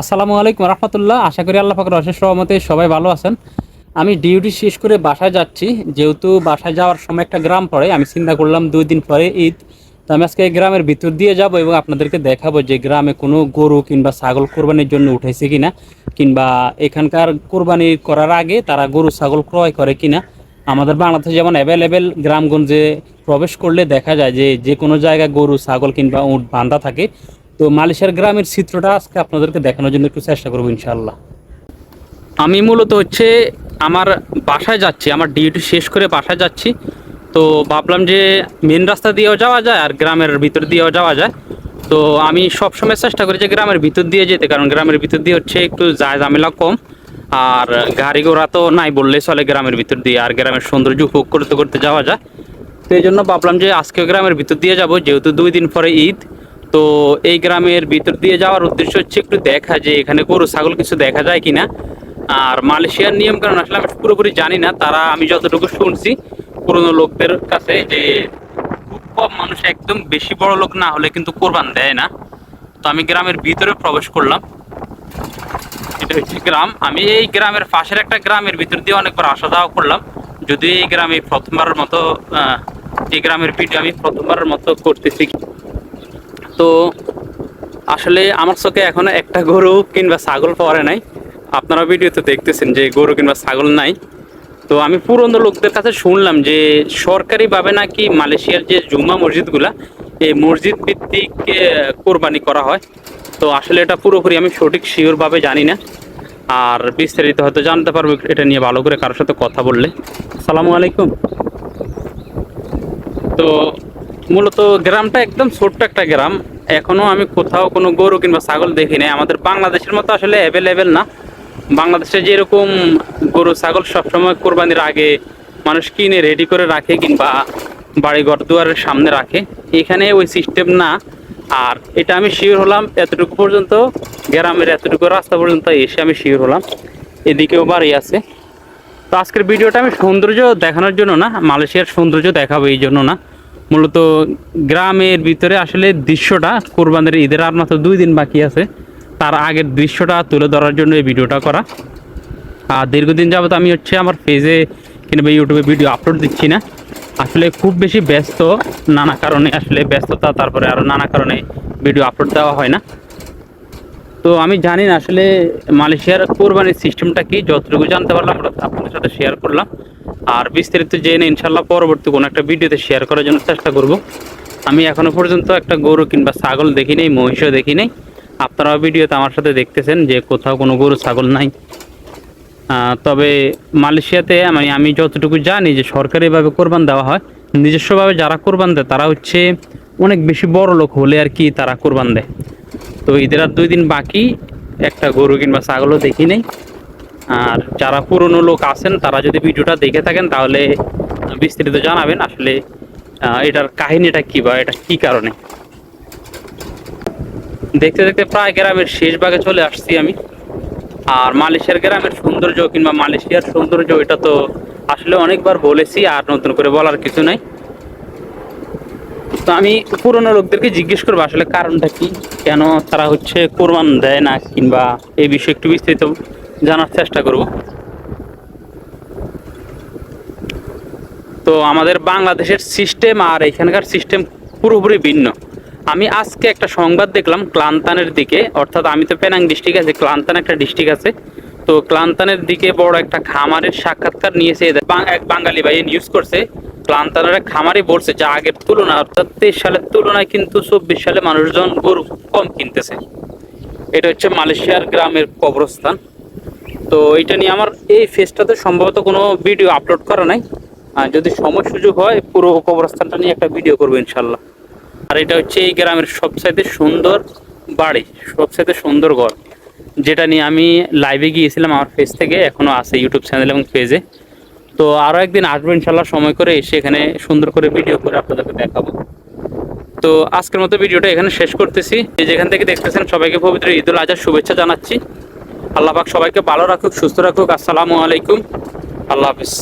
আসসালামু আলাইকুম রহমতুল্লাহ। আশা করি আল্লাহ পাকের অশেষ সহমতে সবাই ভালো আছেন। আমি ডিউটি শেষ করে বাসায় যাচ্ছি। যেহেতু বাসায় যাওয়ার সময় একটা গ্রাম পড়ে, আমি চিন্তা করলাম দুই দিন পরে ঈদ। তো আমি আজকে এই গ্রামের ভিতর দিয়ে যাব এবং আপনাদেরকে দেখাবো যে গ্রামে কোনো গরু কিংবা ছাগল কোরবানির জন্য উঠেছে কিনা, কিংবা এখানকার কোরবানি করার আগে তারা গরু, ছাগল ক্রয় করে কিনা। আমাদের বাংলাদেশে যেমন অ্যাভেলেবেল গ্রামগঞ্জে প্রবেশ করলে দেখা যায় যে যে কোনো জায়গায় গরু, ছাগল কিংবা উট বান্ধা থাকে। তো মালয়েশিয়ার গ্রামের চিত্রটা আজকে আপনাদেরকে দেখানোর জন্য একটু চেষ্টা করব ইনশাল্লাহ আমি মূলত হচ্ছে আমার বাসায় যাচ্ছি, আমার ডিউটি শেষ করে বাসায় যাচ্ছি। তো ভাবলাম যে মেন রাস্তা দিয়েও যাওয়া যায় আর গ্রামের ভিতর দিয়েও যাওয়া যায়। তো আমি সবসময় চেষ্টা করি যে গ্রামের ভিতর দিয়ে যেতে, কারণ গ্রামের ভিতর দিয়ে হচ্ছে একটু যায় ঝামেলা কম। আর গাড়ি ঘোড়া তো নাই বললে চলে গ্রামের ভিতর দিয়ে, আর গ্রামের সৌন্দর্য উপভোগ করতে করতে যাওয়া যায়। তো এই জন্য ভাবলাম যে আজকে গ্রামের ভিতর দিয়ে যাব, যেহেতু দুই দিন পরে ঈদ। তো এই গ্রামের ভিতর দিয়ে যাওয়ার উদ্দেশ্য হচ্ছে একটু দেখা যে এখানে গরু, ছাগল কিছু দেখা যায় কিনা। আর মালয়েশিয়ার নিয়ম কারণ আসলে আমি পুরোপুরি জানি না, তারা আমি যতটুকু শুনছি, পুরনো লোকদের কাছে যে খুব কম মানুষ একদম বেশি বড় লোক না হলে কিন্তু কোরবান দেয় না। তো আমি গ্রামের ভিতরে প্রবেশ করলাম। এটা হচ্ছে গ্রাম। আমি এই গ্রামের পাশের একটা গ্রামের ভিতর দিয়ে অনেকবার আসা যাওয়া করলাম। যদি এই গ্রামে প্রথমবারের মতো এই গ্রামের ভিডিও আমি প্রথমবারের মতো করতেছি। তো আসলে আমার চোখে এখনও একটা গরু কিংবা ছাগল পাওয়ারে নাই। আপনারা ভিডিওতে দেখতেছেন যে গরু কিংবা ছাগল নাই। তো আমি পুরনো লোকদের কাছে শুনলাম যে সরকারিভাবে নাকি মালয়েশিয়ার যে জুম্মা মসজিদগুলা, এই মসজিদ ভিত্তিক কোরবানি করা হয়। তো আসলে এটা পুরোপুরি আমি সঠিক শিওরভাবে জানি না। আর বিস্তারিত হয়তো জানতে পারব এটা নিয়ে ভালো করে কারোর সাথে কথা বললে। সালামু আলাইকুম। তো মূলত গ্রামটা একদম ছোট্ট একটা গ্রাম। এখনও আমি কোথাও কোনো গরু কিংবা ছাগল দেখি নাই। আমাদের বাংলাদেশের মতো আসলে অ্যাভেলেবেল না। বাংলাদেশে যেরকম গরু, ছাগল সবসময় কোরবানির আগে মানুষ কিনে রেডি করে রাখে কিংবা বাড়ি ঘর দুয়ারের সামনে রাখে। এখানে ওই সিস্টেম না। আর এটা আমি শিওর হলাম এতটুকু পর্যন্ত, গ্রামের এতটুকু রাস্তা পর্যন্ত এসে আমি শিওর হলাম। এদিকেও বাড়ি আছে। তো আজকের ভিডিওটা আমি সৌন্দর্য দেখানোর জন্য না, মালয়েশিয়ার সৌন্দর্য দেখাবো এই জন্য না। মূলত গ্রামের ভিতরে আসলে দৃশ্যটা কোরবানের ঈদের আর মাত্র দুই দিন বাকি আছে। তার আগের দৃশ্যটা তুলে ধরার জন্য এই ভিডিওটা করা। আর দীর্ঘদিন যাবত আমি হচ্ছে আমার পেজে কিংবা ইউটিউবে ভিডিও আপলোড দিচ্ছি না। আসলে খুব বেশি ব্যস্ত নানা কারণে, আসলে ব্যস্ততা, তারপরে আরও নানা কারণে ভিডিও আপলোড দেওয়া হয় না। তো আমি জানি না আসলে মালয়েশিয়ার কোরবানির সিস্টেমটা কি, যতটুকু জানতে পারলাম আপনাদের সাথে শেয়ার করলাম। আর বিস্তারিত জেনে ইনশাল্লাহ পরবর্তী কোনো একটা ভিডিওতে শেয়ার করার জন্য চেষ্টা করব। আমি এখনও পর্যন্ত একটা গরু কিংবা ছাগল দেখি নেই, মহিষও দেখি নেই। আপনারাও ভিডিওতে আমার সাথে দেখতেছেন যে কোথাও কোনো গরু, ছাগল নাই। তবে মালয়েশিয়াতে আমি আমি যতটুকু জানি যে সরকারিভাবে কোরবান দেওয়া হয়, নিজস্বভাবে যারা কোরবান দেয় তারা হচ্ছে অনেক বেশি বড় লোক হলে আর কি তারা কোরবান দেয়। তো ঈদের আর দুই দিন বাকি। একটা গরু কিংবা ছাগলও দেখি নেই। আর যারা পুরনো লোক আছেন, তারা যদি ভিডিওটা দেখে থাকেন, তাহলে বিস্তারিত জানাবেন আসলে এটার কাহিনীটা কি বা এটা কি কারণে। দেখতে দেখতে প্রায় গ্রামের শেষ ভাগে চলে আসছি আমি। আর মালয়েশিয়ার গ্রামের সৌন্দর্য কিংবা মালয়েশিয়ার সৌন্দর্য, এটা তো আসলে অনেকবার বলেছি, আর নতুন করে বলার কিছু নাই। তো আমি পুরনো লোকদেরকে জিজ্ঞেস করব, আসলে কারণটা কি? কেন তারা হচ্ছে কোরবান দেয় না কিংবা এই বিষয়ে একটু বিস্তারিত জানার চেষ্টা করব। তো আমাদের বাংলাদেশের সিস্টেম আর এখানকার সিস্টেম পুরোপুরি ভিন্ন। আমি আজকে একটা সংবাদ দেখলাম ক্লান্তানের দিকে, অর্থাৎ আমি তো পেনাং ডিস্ট্রিক্ট আছে, ক্লান্তান একটা ডিস্ট্রিক্ট আছে। তো ক্লান্তানের দিকে বড় একটা খামারের সাক্ষাৎকার নিয়েছে এক বাঙালি ভাই নিউজ করছে। ক্লান্তানের এক খামারই বলছে যে আগের তুলনায়, অর্থাৎ তেইশ সালের তুলনায় কিন্তু চব্বিশ সালে মানুষজন গরু কম কিনতেছে। এটা হচ্ছে মালয়েশিয়ার গ্রামের কবরস্থান। তো এটা নিয়ে আমার এই ফেসটাতে সম্ভবত কোনো ভিডিও আপলোড করা নাই। যদি সময় সুযোগ হয়, পুরো কবরস্থানটা নিয়ে একটা ভিডিও করব ইনশাল্লাহ। আর এটা হচ্ছে এই গ্রামের সবচাইতে সুন্দর বাড়ি, সবচাইতে সুন্দর ঘর। যেটা নিয়ে আমি লাইভে গিয়েছিলাম আমার ফেস থেকে, এখনও আছে ইউটিউব চ্যানেল এবং পেজে তো আরও একদিন আসবেন ইনশাল্লাহ, সময় করে এসে এখানে সুন্দর করে ভিডিও করে আপনাদেরকে দেখাবো। তো আজকের মতো ভিডিওটা এখানে শেষ করতেছি। যেখান থেকে দেখতেছেন সবাইকে পবিত্র ঈদুল আজহার শুভেচ্ছা জানাচ্ছি। আল্লাহ পাক সবাইকে ভালো রাখুক, সুস্থ রাখুক। আসসালামু আলাইকুম। আল্লাহ হাফিজ।